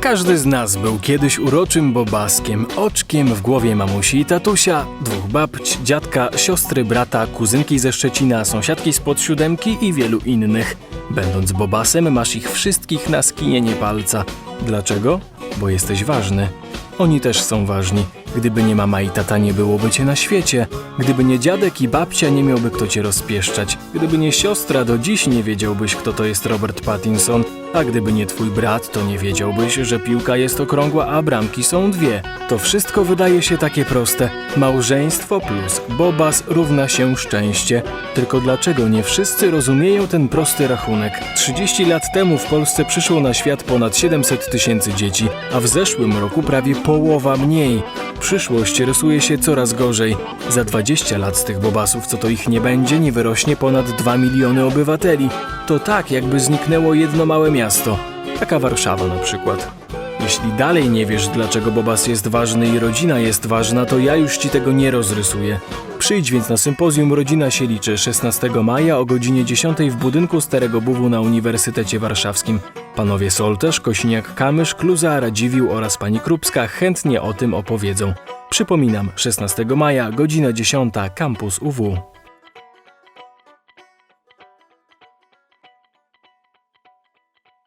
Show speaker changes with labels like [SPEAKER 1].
[SPEAKER 1] Każdy z nas był kiedyś uroczym bobaskiem, oczkiem w głowie mamusi i tatusia, dwóch babć, dziadka, siostry, brata, kuzynki ze Szczecina, sąsiadki spod siódemki i wielu innych. Będąc bobasem, masz ich wszystkich na skinienie palca. Dlaczego? Bo jesteś ważny. Oni też są ważni. Gdyby nie mama i tata, nie byłoby cię na świecie. Gdyby nie dziadek i babcia, nie miałby kto cię rozpieszczać. Gdyby nie siostra, do dziś nie wiedziałbyś, kto to jest Robert Pattinson. A gdyby nie twój brat, to nie wiedziałbyś, że piłka jest okrągła, a bramki są dwie. To wszystko wydaje się takie proste. Małżeństwo plus bobas równa się szczęście. Tylko dlaczego nie wszyscy rozumieją ten prosty rachunek? 30 lat temu w Polsce przyszło na świat ponad 700 tysięcy dzieci, a w zeszłym roku prawie połowa mniej. Przyszłość rysuje się coraz gorzej. Za 20 lat z tych bobasów, co to ich nie będzie, nie wyrośnie ponad 2 miliony obywateli. To tak, jakby zniknęło jedno małe miasto. Taka Warszawa na przykład. Jeśli dalej nie wiesz, dlaczego Bobas jest ważny i rodzina jest ważna, to ja już ci tego nie rozrysuję. Przyjdź więc na sympozjum Rodzina się liczy 16 maja o godzinie 10 w budynku Starego Buwu na Uniwersytecie Warszawskim. Panowie Soltesz, Kośniak-Kamysz, Kluza, Radziwił oraz pani Krupska chętnie o tym opowiedzą. Przypominam, 16 maja, godzina 10, kampus UW.